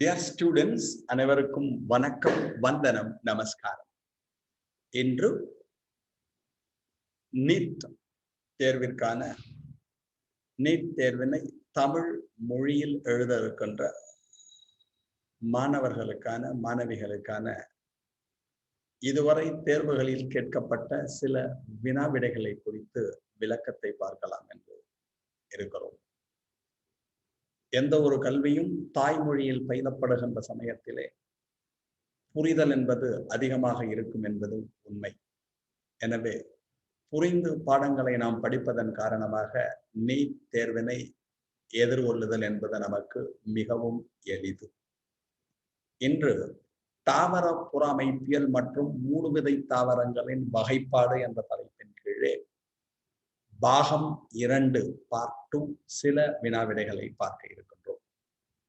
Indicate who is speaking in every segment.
Speaker 1: Dear students அனைவருக்கும் வணக்கம் வந்தனம் நமஸ்காரம். இன்று நீட் தேர்விற்கான நீட் தேர்வினை தமிழ் மொழியில் எழுத இருக்கின்ற மாணவர்களுக்கான மாணவிகளுக்கான இதுவரை தேர்வுகளில் கேட்கப்பட்ட சில வினாவிடைகளை குறித்து விளக்கத்தை பார்க்கலாம் என்று இருக்கிறோம். எந்த ஒரு கல்வியும் தாய்மொழியில் பயிலப்படுகின்ற சமயத்திலே புரிதல் என்பது அதிகமாக இருக்கும் என்பது உண்மை. எனவே புரிந்து பாடங்களை நாம் படிப்பதன் காரணமாக நீட் தேர்வினை எதிர்கொள்ளுதல் என்பது நமக்கு மிகவும் எளிது. இன்று தாவர புறாமைப்பியல் மற்றும் மூணு விதை தாவரங்களின் வகைப்பாடு என்ற தலைப்பு பாகம் இரண்டு பார்க்கும் சில வினாவிடைகளை பார்க்க இருக்கின்றோம்.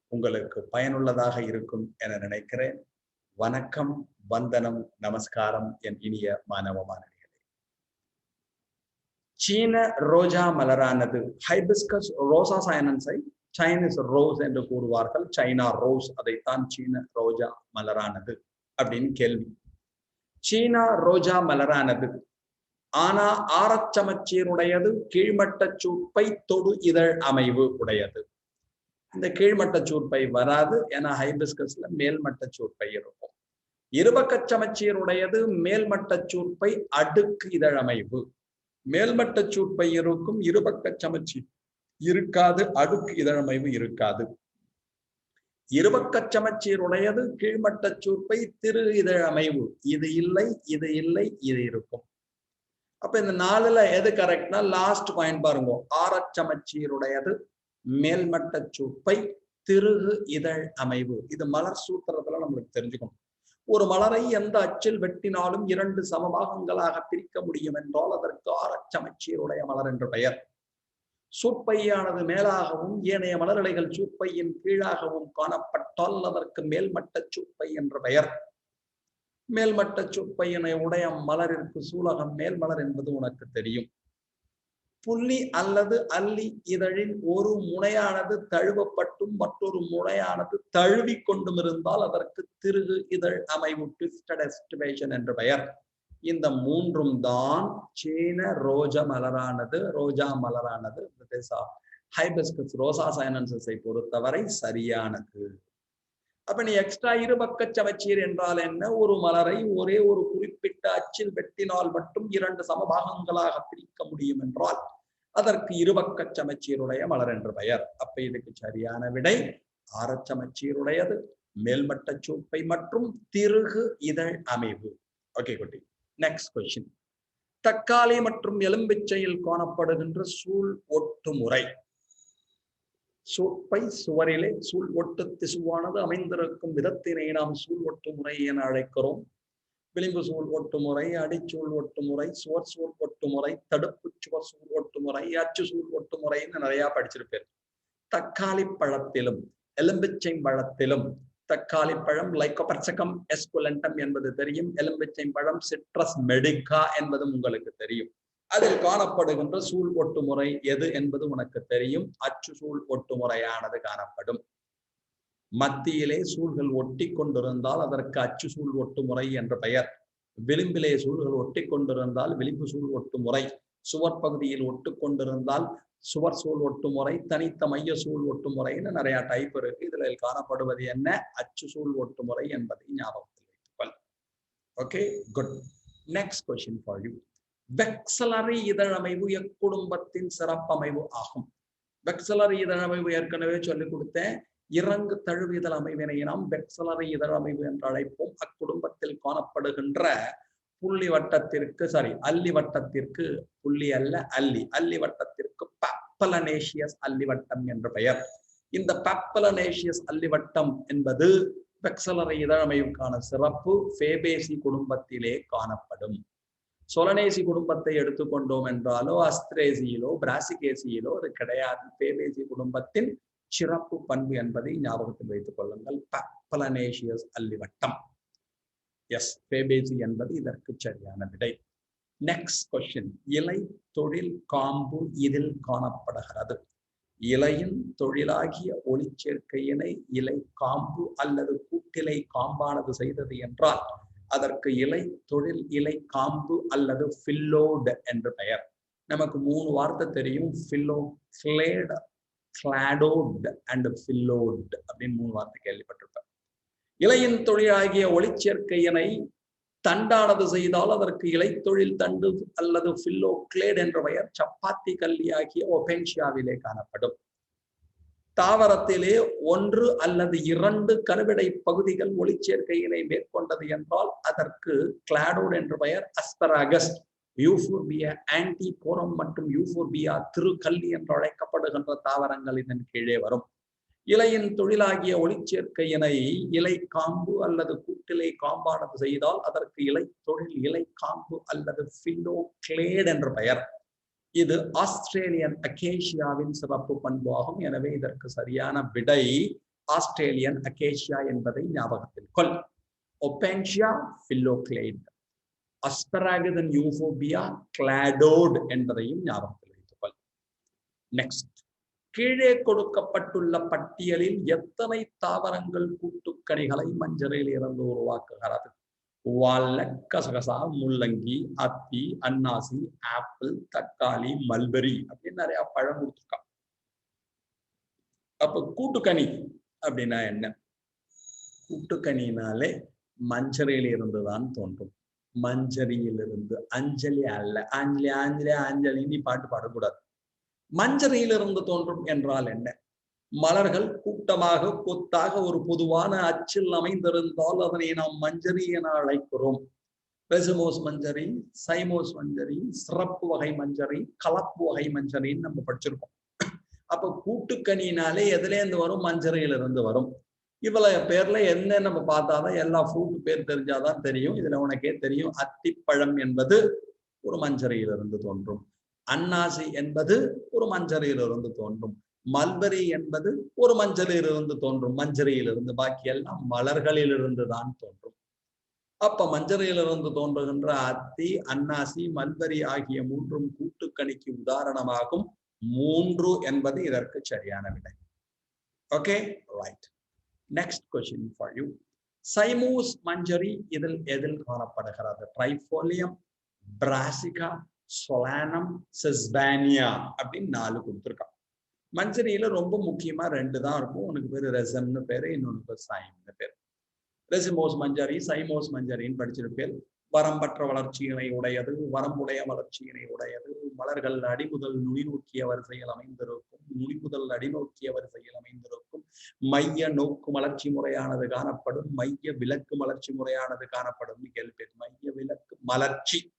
Speaker 1: உங்களுக்கு பயனுள்ளதாக இருக்கும் என நினைக்கிறேன். வணக்கம் வந்தனம் நமஸ்காரம் என் இனிய மாணவ மாணவிகளே. சீன ரோஜா மலரானது ஹைபிஸ்கஸ் ரோசா சைனன்ஸை சைனீஸ் ரோஸ் என்று கூறுவார்கள். சைனா ரோஸ் அதைத்தான் சீன ரோஜா மலரானது அப்படின்னு கேள்வி. சீனா ரோஜா மலரானது ஆனா ஆரச்சமச்சீருடையது கீழ்மட்ட சூப்பை தொடு இதழ் அமைவு உடையது. இந்த கீழ்மட்ட சூற்பை வராது ஏன்னா ஹைபிஸ்கஸ்ல மேல்மட்ட சூற்பை இருக்கும். இருபக்க சமச்சீருடையது மேல்மட்ட சூற்பை அடுக்கு இதழ் அமைவு. மேல்மட்ட சூற்பை இருக்கும் இருபக்க சமச்சீர் இருக்காது அடுக்கு இதழமைவு இருக்காது. இருபக்க சமச்சீருடையது கீழ்மட்ட சூற்பை திரு இதழமைவு இது இல்லை இது இல்லை இது இருக்கும். அப்ப இந்த நாலுல எது கரெக்ட்னா லாஸ்ட் பாயிண்ட் பாருங்க. ஆரச்சமச்சீருடையது மேல்மட்ட சுப்பை திருகு இதழ் அமைவு. இது மலர் சூத்திரத்துல நம்மளுக்கு தெரிஞ்சுக்கணும். ஒரு மலரை எந்த அச்சில் வெட்டினாலும் இரண்டு சமபாகங்களாக பிரிக்க முடியும் என்றால் அதற்கு ஆரச்சமச்சீருடைய மலர் என்று பெயர். சூப்பையானது மேலாகவும் ஏனைய மலரலைகள் சூப்பையின் கீழாகவும் காணப்பட்டால் அதற்கு மேல்மட்ட சூப்பை என்ற பெயர். மேல்மட்ட சுப்பையனை உடைய மலரிற்கு சூலகம் மேல் மலர் என்பது உனக்கு தெரியும். புள்ளி அல்லது அல்லி இதழின் ஒரு முனையானது தழுவப்பட்டும் மற்றொரு முனையானது தழுவி கொண்டும் இருந்தால் அதற்கு திருகு இதழ் அமைவு ட்விஸ்டட் எஸ்டிமேஷன் என்ற பெயர். இந்த மூன்றும் தான் சீன ரோஜ மலரானது ரோஜா மலரானது ஹைபஸ்கஸ் ரோசா சைனன்சஸை பொறுத்தவரை சரியானது. அப்ப நீ எக்ஸ்ட்ரா இருபக்க சமச்சீர் என்றால் என்ன? ஒரு மலரை ஒரே ஒரு குறிப்பிட்ட அச்சில் வெட்டினால் மட்டும் இரண்டு சமபாகங்களாக பிரிக்க முடியும் என்றால் அதற்கு இருபக்க சமச்சீருடைய மலர் என்று பெயர். அப்ப இதுக்கு சரியான விடை ஆரச்சமச்சீருடையது மேல்மட்ட சூப்பை மற்றும் திருகு இதழ் அமைவு. ஓகே குட்டி. நெக்ஸ்ட் கொஸ்டின் தக்காளி மற்றும் எலும்பிச்சையில் காணப்படுகின்ற சூழ் ஒட்டுமுறை. சூப்பை சுவரிலே சூழ் ஒட்டு திசுவானது அமைந்திருக்கும் விதத்தினை நாம் சூழ் ஒட்டு முறை என அழைக்கிறோம். விளிம்பு சூழ் ஒட்டு முறை அடிச்சூழ் ஒட்டு முறை சுவர் சூழ் ஒட்டு முறை தடுப்பு சுவர் சூழ் ஒட்டு முறை அச்சு சூழ் ஒட்டு முறைன்னு நிறைய படிச்சிருப்பேன். தக்காளி பழத்திலும் எலும்பிச்சை பழத்திலும் தக்காளி பழம் லைக்கோபர்சகம் எஸ்குலண்டம் என்பது தெரியும். எலும்பிச்சை பழம் சிட்ரஸ் மெடிகா என்பதும் உங்களுக்கு தெரியும். அதில் காணப்படுகின்ற சூழ் ஒட்டுமுறை எது என்பது உனக்கு தெரியும். அச்சு சூழ் ஒட்டு முறையானது காணப்படும். மத்தியிலே சூழ்கள் ஒட்டி கொண்டிருந்தால் அதற்கு அச்சு சூழ் ஒட்டுமுறை என்ற பெயர். விளிம்பிலே சூழ்கள் ஒட்டி கொண்டிருந்தால் விளிம்பு சூழ் ஒட்டுமுறை. சுவர் பகுதியில் ஒட்டு கொண்டிருந்தால் சுவர் சூழ் ஒட்டுமுறை தனித்த மைய சூழ் ஒட்டுமுறைன்னு நிறைய டைப் இருக்கு. இதுல காணப்படுவது என்ன? அச்சு சூழ் ஒட்டுமுறை என்பதை ஞாபகத்தில் வைத்துக்கொள். Okay good next question for you vexillary இதழமைவு எக்குடும்பத்தின் சிறப்பமைவு ஆகும். வெக்சலரி இதழமைவு ஏற்கனவே சொல்லிக் கொடுத்தேன். இறங்கு தழுவிதழ் அமைவினை நாம் வெக்சலரி இதழமைவு என்று அழைப்போம். அக்குடும்பத்தில் காணப்படுகின்ற புள்ளி வட்டத்திற்கு சாரி அல்லி வட்டத்திற்கு புள்ளி அல்ல அல்லி அல்லி வட்டத்திற்கு பப்பலனேஷியஸ் அல்லிவட்டம் என்ற பெயர். இந்த பப்பலனேஷியஸ் அல்லிவட்டம் என்பது வெக்சலரி இதழமைவுக்கான சிறப்பு ஃபேபேசி குடும்பத்திலே காணப்படும். சொலனேசி குடும்பத்தை எடுத்துக்கொண்டோம் என்றாலோ அஸ்திரேசியிலோ பிராசிகேசியிலோ அது கிடையாது. பேபேசி குடும்பத்தின் சிறப்பு பண்பு என்பதை ஞாபகத்தில் வைத்துக் கொள்ளுங்கள். பப்பலனேஷியஸ் அல்லிவட்டம். எஸ் பேபேசி என்பது இதற்கு சரியான விடை. நெக்ஸ்ட் கொஸ்டின் இலை தொழில் காம்பு இதில் காணப்படுகிறது. இலையின் தொழிலாகிய ஒளிச்சேர்க்கையினை இலை காம்பு அல்லது கூட்டிலை காம்பானது செய்தது என்றால் அதற்கு இலை தொழில் இலை காம்பு அல்லது ஃபில்லோடு என்று பெயர். நமக்கு மூணு வார்த்தை தெரியும். Phylloclade cladode and phyllode அப்படின்னு மூணு வார்த்தை கேள்விப்பட்டிருப்பேன். இலையின் தொழிலாகிய ஒளிச்சேர்க்கையினை தண்டானது செய்தால் அதற்கு இலைத்தொழில் தண்டு அல்லது ஃபில்லோ கிளேட் என்ற பெயர். சப்பாத்தி கல்லி ஆகிய ஒபென்ஷியாவிலே காணப்படும். தாவரத்திலே ஒன்று அல்லது இரண்டு கருவிடை பகுதிகள் ஒளிச்சேர்க்கையினை மேற்கொண்டது என்றால் அதற்கு கிளாடோட் என்று பெயர் அஸ்பராகஸ் யூஃபோர்பியா ஆன்டி போரம் மற்றும் யூஃபோர்பியா திருக்கல்லி என்று அழைக்கப்படுகின்ற தாவரங்கள் இதன் கீழே வரும். இலையின் தொழிலாகிய ஒளிச்சேர்க்கையினை இலை காம்பு அல்லது கூட்டிலை காம்பானது செய்தால் அதற்கு இலை தொழில் இலை காம்பு அல்லது ஃபில்லோ கிளேட் என்ற பெயர். இது ஆஸ்திரேலியன் அகேஷியாவின் சிறப்பு பண்பாகும். எனவே இதற்கு சரியான விடை ஆஸ்திரேலியன் அகேஷியா என்பதை ஞாபகத்தில் கொள். ஒபென்ஷியா ஃபில்லோக்ளேட் அஸ்பராகதன் யூஃபோபியா கிளாடோட் என்பதையும் ஞாபகத்தில் வைத்துக்கொள். நெக்ஸ்ட். கீழே கொடுக்கப்பட்டுள்ள பட்டியலில் எத்தனை தாவரங்கள் கூட்டுக்கணிகளை மஞ்சளில் இருந்து உருவாக்குகிறது வால்நட் கசகசா முள்ளங்கி அத்தி அன்னாசி ஆப்பிள் தக்காளி மல்பெரி அப்படின்னு நிறைய பழம் கொடுத்துருக்கான். அப்ப கூட்டுக்கனி அப்படின்னா என்ன? கூட்டுக்கனினாலே மஞ்சரியில் இருந்துதான் தோன்றும். மஞ்சரியிலிருந்து அஞ்சலி அல்ல. அஞ்சலி அஞ்சலி அஞ்சலி நீ பாட்டு பாடக்கூடாது. மஞ்சரியிலிருந்து தோன்றும் என்றால் என்ன? மலர்கள் கூட்டமாக கொத்தாக ஒரு பொதுவான அச்சில் அமைந்திருந்தால் அதனை நாம் மஞ்சரி என அழைக்கிறோம். பெசமோஸ் மஞ்சரி சைமோஸ் மஞ்சரி சிறப்பு வகை மஞ்சரி கலப்பு வகை மஞ்சரின்னு நம்ம படிச்சிருக்கோம். அப்ப கூட்டுக்கனினாலே எதுலேருந்து வரும்? மஞ்சரியிலிருந்து வரும். இவ்வளவு பேர்ல என்ன நம்ம பார்த்தாதான் எல்லா ஃப்ரூட் பேர் தெரிஞ்சாதான் தெரியும். இதுல உனக்கே தெரியும். அத்திப்பழம் என்பது ஒரு மஞ்சரியிலிருந்து தோன்றும். அன்னாசி என்பது ஒரு மஞ்சரியிலிருந்து தோன்றும். மல்பரி என்பது ஒரு மஞ்சளிலிருந்து தோன்றும். மஞ்சரியிலிருந்து பாக்கி எல்லாம் மலர்களிலிருந்து தான் தோன்றும். அப்ப மஞ்சரியிலிருந்து தோன்றுகின்ற அத்தி அன்னாசி மல்பரி ஆகிய மூன்றும் கூட்டுக்கணிக்கு உதாரணமாகும். மூன்று என்பது இதற்கு சரியான விடை. Okay right next question for you cymose மஞ்சரி இதில் எதில் காணப்படுகிறது? ட்ரைஃபோலியம் பிராசிகா சொலானம் செஸ்பானியா அப்படின்னு நாலு கொடுத்துருக்கான் மஞ்சரியில ரொம்ப முக்கியமா ரெண்டு தான் இருக்கும். உனக்கு பேரு ரெசம்னு பேரு இன்னொன்று பேர் சைம்னு பேர். ரெசிமோஸ் மஞ்சரி சைமோஸ் மஞ்சரின்னு படிச்சிருப்பேன் வரம்பற்ற வளர்ச்சியினை உடையது வரம்புடைய வளர்ச்சியினை உடையது. மலர்கள் அடிமுதல் நுழிநோக்கிய வரிசையில் அமைந்திருக்கும். நுழிமுதல் அடிநோக்கிய வரிசையில் அமைந்திருக்கும். மைய நோக்கு மலர்ச்சி முறையானது காணப்படும். மைய விலக்கு மலர்ச்சி முறையானது காணப்படும். கேள்வி மைய விலக்கு மலர்ச்சி.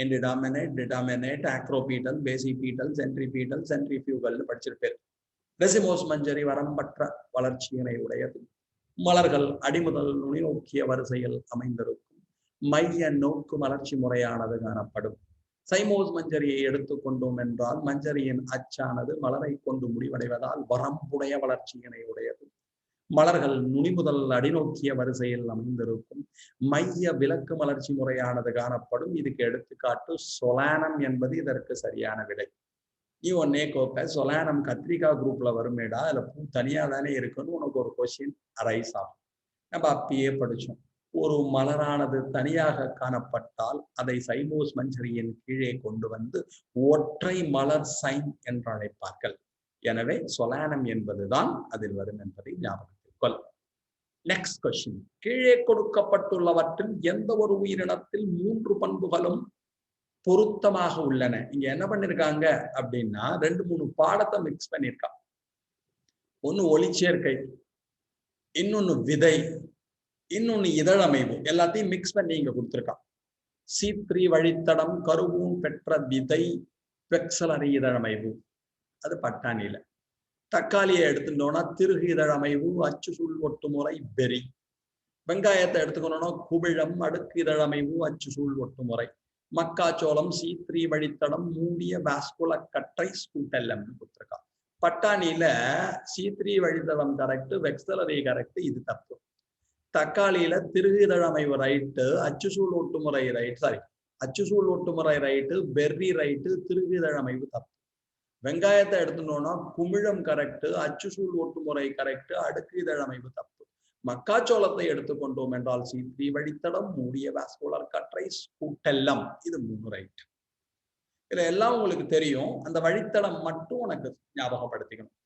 Speaker 1: என்டிடாமினேட் டிடாமினேட் ஆக்ரோபீட்டல் பேசிபீட்டல் சென்ட்ரிபீட்டல் சென்ட்ரிபியூகல்னு படிச்சிருப்பேன். ரெசிமோஸ் மஞ்சரி வரம்பற்ற வளர்ச்சியினை உடையது. மலர்கள் அடிமுதல் நுனி நோக்கிய வரிசையில் அமைந்திருக்கும். மைய நோக்கு வளர்ச்சி முறையானது காணப்படும். சைமோஸ் மஞ்சரியை எடுத்துக்கொண்டோம் என்றால் மஞ்சரியின் அச்சானது மலரை கொண்டு முடிவடைவதால் வரம்புடைய வளர்ச்சியினை உடையது. மலர்கள் நுனி முதல் அடிநோக்கிய வரிசையில் அமைந்திருக்கும். மைய விலக்கு மலர்ச்சி முறையானது காணப்படும். இதுக்கு எடுத்துக்காட்டு சொலானம் என்பது இதற்கு சரியான விடை. நீ ஒன்னே கோப்ப சொலானம் கத்திரிக்கா குரூப்ல வருமேடா அதுல பூ தனியா தானே இருக்குன்னு உனக்கு ஒரு கொஸ்டின் அரைஸ் ஆகும். நம்ம அப்பயே படிச்சோம். ஒரு மலரானது தனியாக காணப்பட்டால் அதை சைமோஸ் மஞ்சரியின் கீழே கொண்டு வந்து ஒற்றை மலர் சைன் என்று அழைப்பார்கள் எனவே சொலானம் என்பதுதான் அதில் வரும் என்பதை ஞாபகம் கொள் நெக்ஸ்ட் கொஸ்டின் கீழே கொடுக்கப்பட்டுள்ளவற்றில் எந்த ஒரு உயிரினத்தில் மூன்று பண்புகளும் பொருத்தமாக உள்ளன? இங்க என்ன பண்ணிருக்காங்க அப்படின்னா ரெண்டு மூணு பாடத்தை மிக்ஸ் பண்ணிருக்கான். ஒன்னு ஒளிச்சேர்க்கை இன்னொன்னு விதை இன்னொன்னு இதழமைவு. எல்லாத்தையும் மிக்ஸ் பண்ணி இங்க கொடுத்துருக்கான். சீத்ரி வழித்தடம் கருவூன் பெற்ற விதை பெக்சலரி இதழமைவு. அது பட்டாணியில. தக்காளியை எடுத்துட்டோம்னா திருகு இதழமைவு அச்சு சூழ் ஒட்டு முறை பெரி வெங்காயத்தை எடுத்துக்கணும்னா குமிழம் அடுக்கு இதழமைவு அச்சு சூழ் ஒட்டு முறை மக்காச்சோளம் சீத்ரி வழித்தடம் மூடிய வாஸ்குல கற்றை ஸ்கூட்டெல்லம்னு கொடுத்துருக்கா பட்டாணியில சீத்ரி வழித்தடம் கரெக்ட் வெக்ஸலரி கரெக்ட் இது தப்பு தக்காளியில திருகிதழமைவு ரைட்டு அச்சுசூழ் ஒட்டுமுறை ரைட் சாரி அச்சுசூழ் ஒட்டுமுறை ரைட்டு பெர்ரி ரைட்டு திருகிதழமைவு தப்பு வெங்காயத்தை எடுத்துட்டோம்னா குமிழம் கரெக்ட் அச்சுசூழ் ஒட்டுமுறை கரெக்ட் அடுக்கு இதழமைவு தப்பு. மக்காச்சோளத்தை எடுத்துக்கொண்டோம் என்றால் சி த்ரீ வழித்தடம் மூடிய வாஸ்குலர் கற்றை ஸ்கூட்டெல்லம் இது மூணு ரைட் இதுல எல்லாம் உங்களுக்கு தெரியும். அந்த வழித்தடம் மட்டும் உனக்கு ஞாபகப்படுத்திக்கணும்.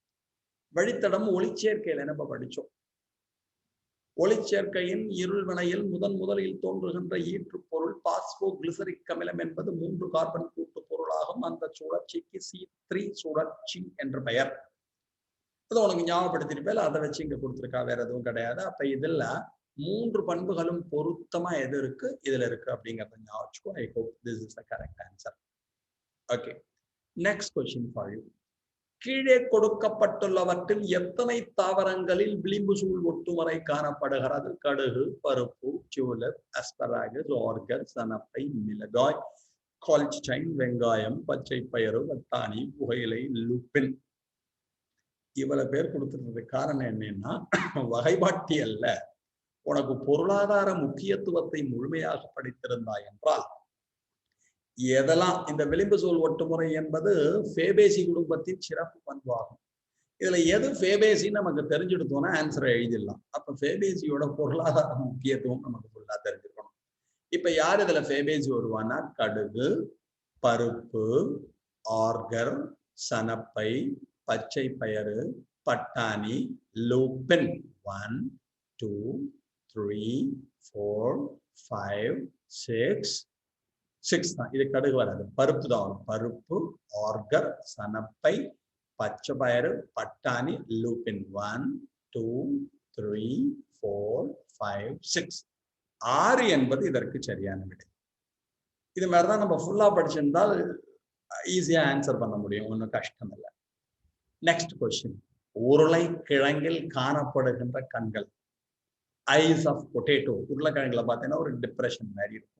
Speaker 1: வழித்தடம் ஒளிச்சேர்க்கையில நம்ம படிச்சோம்? ஒளிச்சேர்க்கையின் இருள் வினையில் முதன் முதலில் தோன்றுகின்ற ஈற்று பொருள் பாஸ்போ கிளிசரிக் அமிலம் என்பது மூன்று கார்பன் பொருளாகும் அந்த சுழற்சிக்கு சி த்ரீ சுழற்சி என்ற பெயர். அது உனக்கு ஞாபகப்படுத்திருப்பேன் அதை வச்சு இங்க கொடுத்துருக்கா வேற எதுவும் கிடையாது. அப்ப இதுல மூன்று பண்புகளும் பொருத்தமா எது இருக்கு இதுல இருக்கு அப்படிங்கறத ஞாபகம் I hope this is the correct answer okay next question for you கீழே கொடுக்கப்பட்டுள்ளவற்றில் எத்தனை தாவரங்களில் விளிம்பு சூழ் ஒட்டுமுறை காணப்படுகிறது? கடுகு பருப்பு சூலப் அஸ்பராகஸ் ஆர்கர் சனப்பை மிளகாய் கால்ச்சைன் வெங்காயம் பச்சை பயிறு வட்டாணி புகையிலை லுப்பின். இவ்வளவு பேர் கொடுத்துருந்தது காரணம் என்னன்னா வகைபாட்டி அல்ல. உனக்கு பொருளாதார முக்கியத்துவத்தை முழுமையாக படித்திருந்தாய் என்றால் எதெல்லாம் இந்த விளிம்பு சூழ் ஒட்டுமுறை என்பது ஃபேபேசி குடும்பத்தின் சிறப்பு பண்பாகும். இதுல எது ஃபேபேசின்னு நமக்கு தெரிஞ்சுடுத்தோம்னா ஆன்சரை எழுதிடலாம். அப்ப ஃபேபேசியோட பொருளாதார முக்கியத்துவம் நமக்கு ஃபுல்லா தெரிஞ்சுக்கணும் இப்ப யார் இதுல ஃபேபேஜ் வருவான்னா? கடுகு பருப்பு ஆர்கர் சனப்பை பச்சை பயறு பட்டாணி lupin. One two three four five six six தான். இது கடுகு வராது. பருப்பு தான் வரும். பருப்பு ஆர்கர் சனப்பை பச்சை பயிறு பட்டாணி lupin. One two three four five six ஆறு என்பது இதற்கு சரியான விடை. இது மாதிரிதான் நம்ம ஃபுல்லா படிச்சிருந்தால் ஈஸியா ஆன்சர் பண்ண முடியும். ஒன்றும் கஷ்டம் இல்லை. நெக்ஸ்ட் கொஸ்டின் உருளை கிழங்கில் காணப்படுகின்ற கண்கள். ஐஸ் ஆஃப் பொட்டேட்டோ உருளைக்கிழங்குல பார்த்தீங்கன்னா ஒரு டிப்ரெஷன் மாதிரி இருக்கும்.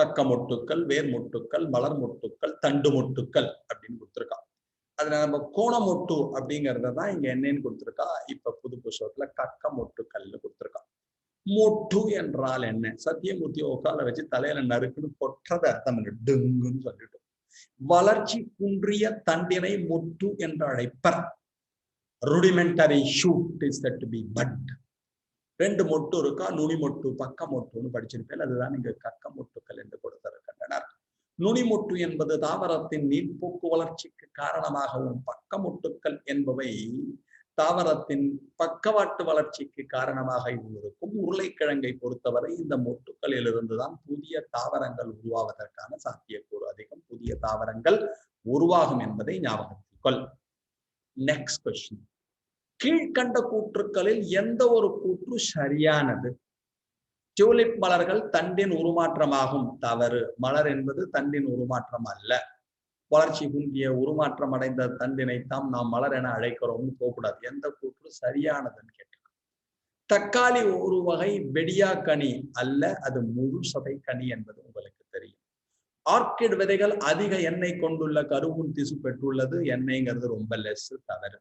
Speaker 1: கக்க மொட்டுக்கள் வேர் மொட்டுக்கள் மலர் மொட்டுக்கள் தண்டு மொட்டுக்கள் அப்படின்னு கொடுத்துருக்கான். அதுல நம்ம கோணமொட்டு அப்படிங்கிறத தான் இங்க என்னன்னு கொடுத்துருக்கா? இப்ப புது புஸ்தகத்துல கக்க மொட்டுக்கல்னு கொடுத்துருக்கான். மொட்டு என்றால் என்ன? சத்தியமூர்த்தி உட்கால வச்சு தலையில நறுக்குன்னு கொற்றத அர்த்தம் இல்லை. டெங்குன்னு சொல்லிட்டு. வளர்ச்சி குன்றிய தண்டினை மொட்டு என்று அழைப்பர். Rudimentary shoot is that B bud ரெண்டு மொட்டு இருக்கா? நுனி மொட்டு பக்க மொட்டுன்னு படிச்சிருப்பேன். அதுதான் இங்கு கக்க மொட்டுக்கள் என்று கொடுத்திருக்கின்றனர். நுனிமொட்டு என்பது தாவரத்தின் நீர்ப்போக்கு வளர்ச்சிக்கு காரணமாகவும் பக்க மொட்டுக்கள் என்பவை தாவரத்தின் பக்கவாட்டு வளர்ச்சிக்கு காரணமாக இருக்கும். உருளைக்கிழங்கை பொறுத்தவரை இந்த மொட்டுக்களில் இருந்துதான் புதிய தாவரங்கள் உருவாவதற்கான சாத்தியக்கூறு அதிகம். புதிய தாவரங்கள் உருவாகும் என்பதை ஞாபகத்தில் கொள் நெக்ஸ்ட் கொஸ்டின் கீழ்கண்ட கூற்றுக்களில் எந்த ஒரு கூற்று சரியானது? டியூலிப் மலர்கள் தண்டின் உருமாற்றமாகும். தவறு. மலர் என்பது தண்டின் உருமாற்றம் அல்ல. வளர்ச்சி குன்றிய உருமாற்றம் அடைந்த தந்தினைத்தாம் நாம் மலர் என அழைக்கிறோம்னு போகக்கூடாது. எந்த கூற்று சரியானதுன்னு கேட்டிருக்கோம் தக்காளி ஒரு வகை வெடியா கனி அல்ல அது முழு சதை கனி என்பது உங்களுக்கு தெரியும். ஆர்கிட் விதைகள் அதிக எண்ணெய் கொண்டுள்ள கருவுன் திசு பெற்றுள்ளது. எண்ணெய்ங்கிறது ரொம்ப லெஸ் தவறு.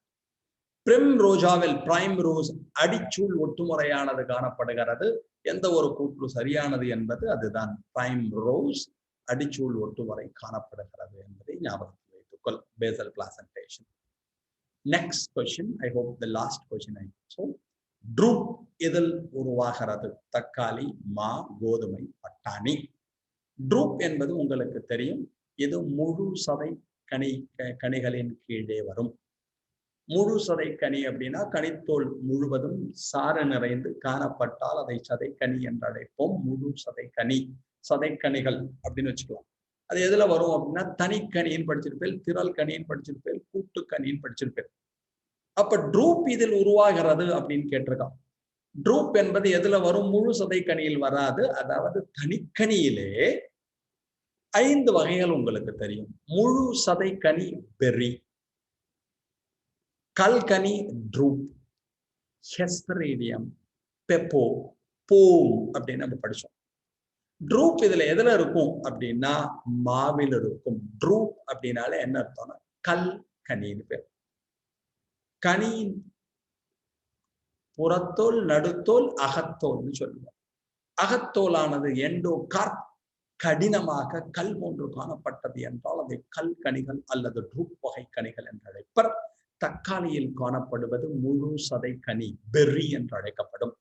Speaker 1: பிரிம் ரோஜாவில் பிரைம் ரோஸ் அடிச்சூள் ஒட்டுமுறையானது காணப்படுகிறது. எந்த ஒரு கூற்று சரியானது என்பது அதுதான். பிரைம் ரோஸ் அடிச்சூள் வரை காணப்படுகிறது என்பதை ஞாபகத்தில் வைத்துக்கொள் basal placentation next question I hope the last question I so drupe இதில் உருவாகிறது? தக்காளி மா கோதுமை பட்டாணி. ட்ரூப் என்பது உங்களுக்கு தெரியும். இது முழு சதை கனி கனிகளின் கீழே வரும். முழு சதை கனி அப்படின்னா கனித்தோல் முழுவதும் சாறு நிறைந்து காணப்பட்டால் அதை சதைக்கனி என்று அழைப்போம். முழு சதைக்கனி சதைக்கனிகள் அப்படின்னு வச்சுக்கலாம். அது எதுல வரும் அப்படின்னா தனிக்கனின்னு படிச்சிருப்பேன் திரள் கனின்னு படிச்சிருப்பேன் கூட்டுக்கனின்னு படிச்சிருப்பேன். அப்ப ட்ரூப் இதில் உருவாகிறது அப்படின்னு கேட்டிருக்கான். ட்ரூப் என்பது எதுல வரும்? முழு சதைக்கனியில் வராது. அதாவது தனிக்கனியிலே ஐந்து வகைகள் உங்களுக்கு தெரியும். முழு சதைக்கனி பெரி கல்கனி ட்ரூப் ஹெஸ்பரேடியம் பெப்போ போம் அப்படின்னு நம்ம படிச்சோம். ட்ரூப் இதுல எதுல இருக்கும் அப்படின்னா மாவில் இருக்கும். ட்ரூப் அப்படின்னால என்ன அர்த்தம்னா கல் கனின்னு பேர். கனியின் புறத்தோல் நடுத்தோல் அகத்தோல்னு சொல்லுவோம். அகத்தோலானது எண்டோ கார்ப் கடினமாக கல் போன்று காணப்பட்டது என்றால் அதை கல் கனிகள் அல்லது ட்ரூப் வகை கனிகள் என்று அழைப்பர் தக்காளியில் காணப்படுவது முழு சதை கனி பெர்ரி என்று அழைக்கப்படும்.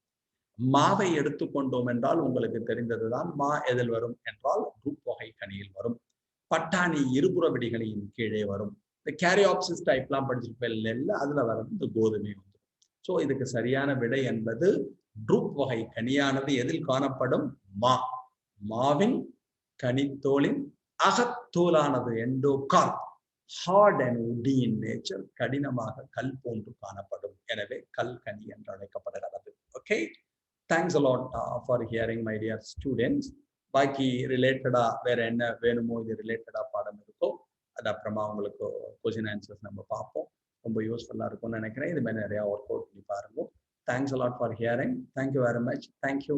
Speaker 1: மாவை எடுத்துக்கொண்டோம் என்றால் உங்களுக்கு தெரிந்ததுதான் மா எதில் வரும் என்றால் ட்ரூப் வகை கனியில் வரும். பட்டாணி இருபுற விடிகளின் கீழே வரும். இந்த கேரியாப்சிஸ் டைப்லாம் படிச்சிருப்பேன் அதுல வர்றது இந்த கோதுமை வந்துடும் ஸோ இதுக்கு சரியான விடை என்பது ட்ரூப் வகை கனியானது எதில் காணப்படும்? மா. மாவின் கனித்தோலின் அகத்தோலானது endocarp hard and woody in nature கடினமாக கல் போன்று காணப்படும். எனவே கல் கனி என்று அழைக்கப்படுகிறது. Okay thanks a lot for hearing my dear students பாக்கி ரிலேட்டடா வேற என்ன வேணுமோ இது ரிலேட்டடா பாடம் இருக்கோ அது அப்புறமா உங்களுக்கு கொஸ்டின் ஆன்சர்ஸ் நம்ம பார்ப்போம். ரொம்ப யூஸ்ஃபுல்லா இருக்கும்னு நினைக்கிறேன். இது மாதிரி நிறையா ஒர்க் அவுட் பண்ணி பாருங்க. Thanks a lot for hearing thank you very much thank you